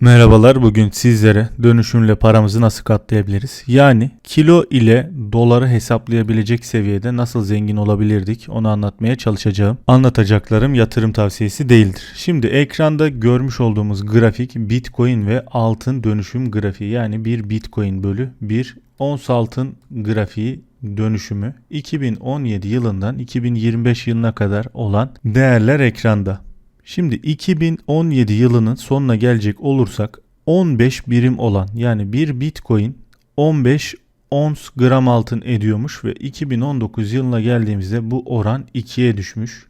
Merhabalar bugün sizlere dönüşümle paramızı nasıl katlayabiliriz? Yani kilo ile doları hesaplayabilecek seviyede nasıl zengin olabilirdik onu anlatmaya çalışacağım. Anlatacaklarım yatırım tavsiyesi değildir. Şimdi ekranda görmüş olduğumuz grafik Bitcoin ve altın dönüşüm grafiği yani bir Bitcoin bölü bir ons altın grafiği dönüşümü 2017 yılından 2025 yılına kadar olan değerler ekranda. Şimdi 2017 yılının sonuna gelecek olursak 15 birim olan yani bir Bitcoin 15 ons gram altın ediyormuş ve 2019 yılına geldiğimizde bu oran 2'ye düşmüş.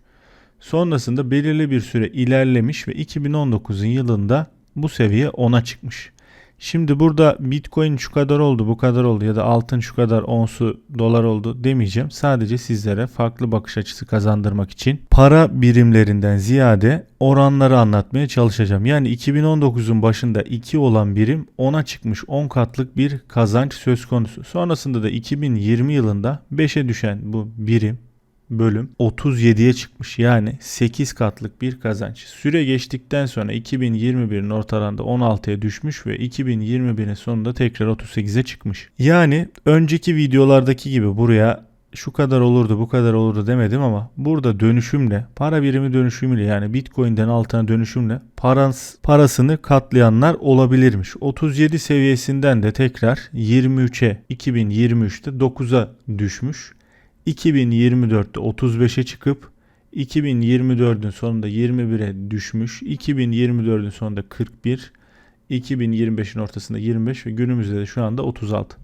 Sonrasında belirli bir süre ilerlemiş ve 2019'un yılında bu seviye 10'a çıkmış. Şimdi burada Bitcoin şu kadar oldu, bu kadar oldu ya da altın şu kadar onsu dolar oldu demeyeceğim. Sadece sizlere farklı bakış açısı kazandırmak için para birimlerinden ziyade oranları anlatmaya çalışacağım. Yani 2019'un başında 2 olan birim 10'a çıkmış 10 katlık bir kazanç söz konusu. Sonrasında da 2020 yılında 5'e düşen bu birim bölüm 37'ye çıkmış. Yani 8 katlık bir kazanç. Süre geçtikten sonra 2021'in ortalarında 16'ya düşmüş ve 2021'in sonunda tekrar 38'e çıkmış. Yani önceki videolardaki gibi buraya şu kadar olurdu bu kadar olurdu demedim ama burada dönüşümle para birimi dönüşümüyle yani bitcoin'den altına dönüşümle parans, parasını katlayanlar olabilirmiş. 37 seviyesinden de tekrar 23'e 2023'te 9'a düşmüş. 2024'te 35'e çıkıp 2024'ün sonunda 21'e düşmüş. 2024'ün sonunda 41, 2025'in ortasında 25 ve günümüzde de şu anda 36.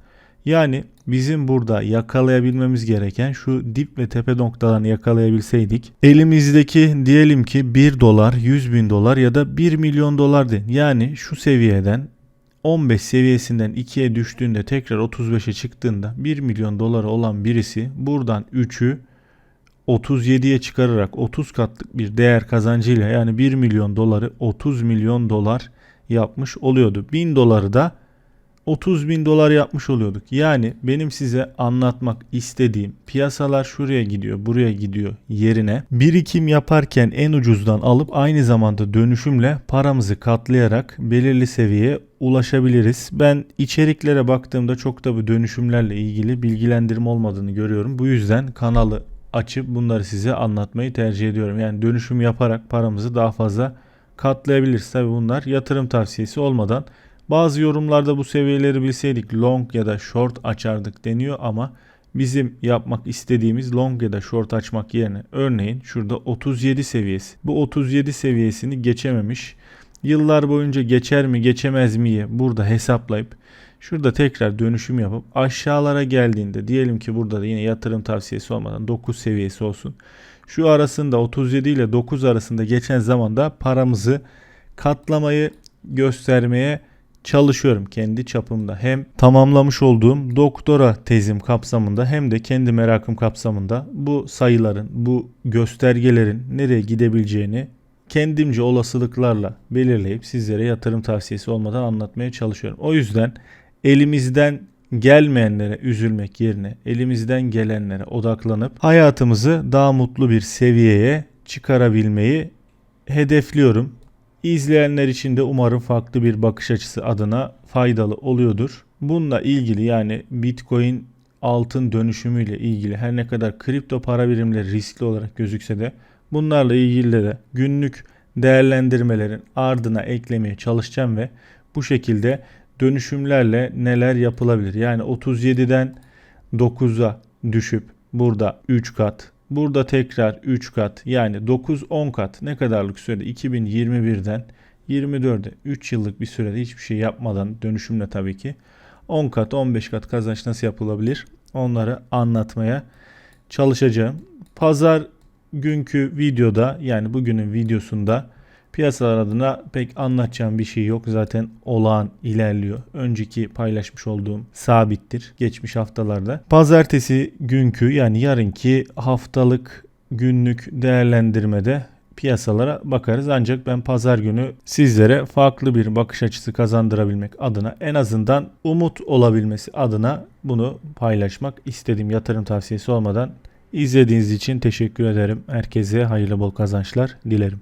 Yani bizim burada yakalayabilmemiz gereken şu dip ve tepe noktalarını yakalayabilseydik elimizdeki diyelim ki 1 dolar 100 bin dolar ya da 1 milyon dolar de yani şu seviyeden 15 seviyesinden 2'ye düştüğünde tekrar 35'e çıktığında 1 milyon doları olan birisi buradan 3'ü 37'ye çıkararak 30 katlık bir değer kazancıyla yani 1 milyon doları 30 milyon dolar yapmış oluyordu. 1000 doları da 30 bin dolar yapmış oluyorduk. Yani benim size anlatmak istediğim piyasalar şuraya gidiyor buraya gidiyor yerine birikim yaparken en ucuzdan alıp aynı zamanda dönüşümle paramızı katlayarak belirli seviyeye ulaşabiliriz. Ben içeriklere baktığımda çok da bu dönüşümlerle ilgili bilgilendirme olmadığını görüyorum. Bu yüzden kanalı açıp bunları size anlatmayı tercih ediyorum. Yani dönüşüm yaparak paramızı daha fazla katlayabiliriz. Tabi bunlar yatırım tavsiyesi olmadan bazı yorumlarda bu seviyeleri bilseydik long ya da short açardık deniyor ama bizim yapmak istediğimiz long ya da short açmak yerine örneğin şurada 37 seviyesi. Bu 37 seviyesini geçememiş. Yıllar boyunca geçer mi geçemez miyi burada hesaplayıp şurada tekrar dönüşüm yapıp aşağılara geldiğinde diyelim ki burada da yine yatırım tavsiyesi olmadan 9 seviyesi olsun. Şu arasında 37 ile 9 arasında geçen zamanda paramızı katlamayı göstermeye çalışıyorum kendi çapımda. Hem tamamlamış olduğum doktora tezim kapsamında hem de kendi merakım kapsamında bu sayıların, bu göstergelerin nereye gidebileceğini kendimce olasılıklarla belirleyip sizlere yatırım tavsiyesi olmadan anlatmaya çalışıyorum. O yüzden elimizden gelmeyenlere üzülmek yerine elimizden gelenlere odaklanıp hayatımızı daha mutlu bir seviyeye çıkarabilmeyi hedefliyorum. İzleyenler için de umarım farklı bir bakış açısı adına faydalı oluyordur. Bununla ilgili yani Bitcoin altın dönüşümüyle ilgili her ne kadar kripto para birimleri riskli olarak gözükse de bunlarla ilgili de günlük değerlendirmelerin ardına eklemeye çalışacağım ve bu şekilde dönüşümlerle neler yapılabilir? Yani 37'den 9'a düşüp burada 3 kat Burada tekrar 3 kat yani 9-10 kat ne kadarlık sürede? 2021'den 24'e 3 yıllık bir sürede hiçbir şey yapmadan dönüşümle tabii ki. 10 kat 15 kat kazanç nasıl yapılabilir? Onları anlatmaya çalışacağım. Pazar günkü videoda yani bugünün videosunda Piyasalar adına pek anlatacağım bir şey yok. Zaten olağan ilerliyor. Önceki paylaşmış olduğum sabittir geçmiş haftalarda. Pazartesi günkü yani yarınki haftalık günlük değerlendirmede piyasalara bakarız. Ancak ben pazar günü sizlere farklı bir bakış açısı kazandırabilmek adına en azından umut olabilmesi adına bunu paylaşmak istedim. Yatırım tavsiyesi olmadan izlediğiniz için teşekkür ederim. Herkese hayırlı bol kazançlar dilerim.